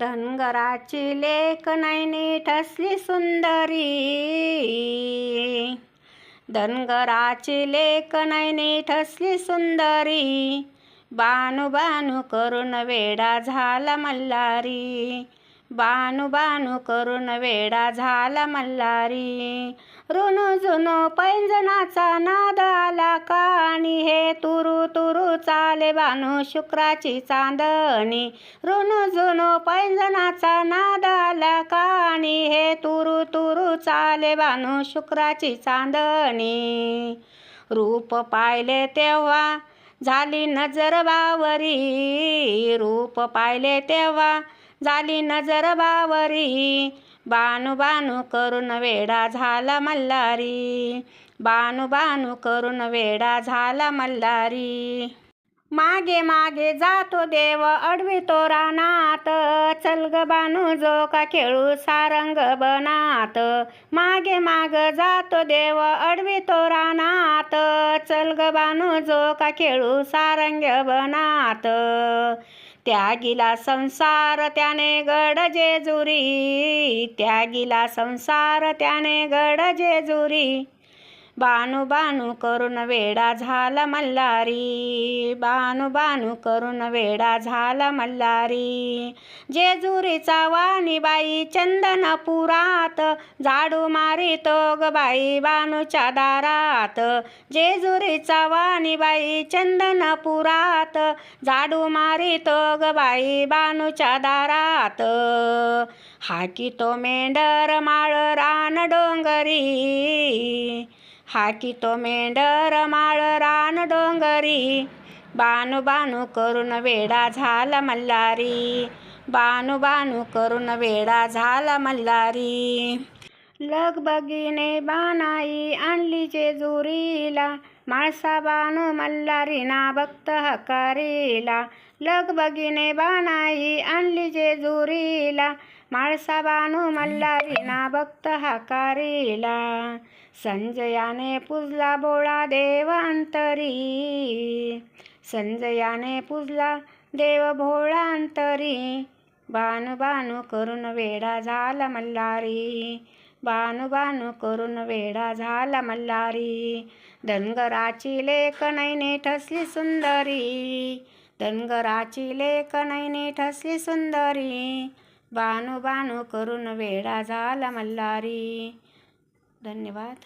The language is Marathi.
धनगराची लेक नैनी ठसली सुंदरी. धनगराची लेक नैनी ठसली सुंदरी. बानू बानू करून वेडा झाला मल्हारी. बानू बानू करून वेडा झाला मल्हारी. रुनू जुनू पैंजनाचा नाद आला कानी हे तुरु तुरु चाले बानू शुक्राची चांदणी. रुनू जुनू पैंजनाचा नाद आला कानी हे तुरु तुरु चाले बानू शुक्राची चांदणी. रूप पाहिले तेव्हा झाली नजर बावरी. रूप पाहिले तेव्हा झाली नजर बावरी. बानू बानू करून वेडा झाला मल्हारी. बानू बानू करून वेडा झाला मल्हारी. मागे मागे जातो देव अडवितो रानात चल ग बानू जो का खेळू सारंग बनात. मागे माग जातो देव अडवितो रानात चल ग बानू जो का खेळू सारंग बनात. त्यागिला संसार त्याने गड जेजुरी. त्यागिला संसार त्याने गड जेजुरी. बानू बानू करून वेडा झाला मल्हारी. बानू बानू करून वेडा झाला मल्हारी. जेजुरीचा वाणीबाई चंदनपुरात झाडू मारितो ग बाई बानूच्या दारात. जेजुरीचा वाणीबाई चंदनपुरात झाडू मारितो ग बाई बानूच्या दारात. हाकी तो मेंढर माळ रान डोंगरी. हाकी तो मेंढर माळ रान डोंगरी. बानू बानू करून वेडा झाला मल्हारी. बानू बानू करून वेडा झाला मल्हारी. लगबगीने बानाई आणली जेजुरीला. माळसा बानू मल्हारी ना भक्त हकारीला. लगबगीने बानाई आणली जेजुरीला. माळसा बानू मल्हारी भक्त हकारीला. संजयाने पुजला बोळा देव अंतरी. संजयाने पुजला देव भोळा अंतरी. बानू बानू करून वेडा झाला मल्हारी बानू बानू करून वेडा झाला मल्हारी धनगराची लेख नैने ठसली सुंदरी. धनगराची लेख नैने ठसली सुंदरी. बानू बानू करून वेडा झाला मल्हारी. धन्यवाद.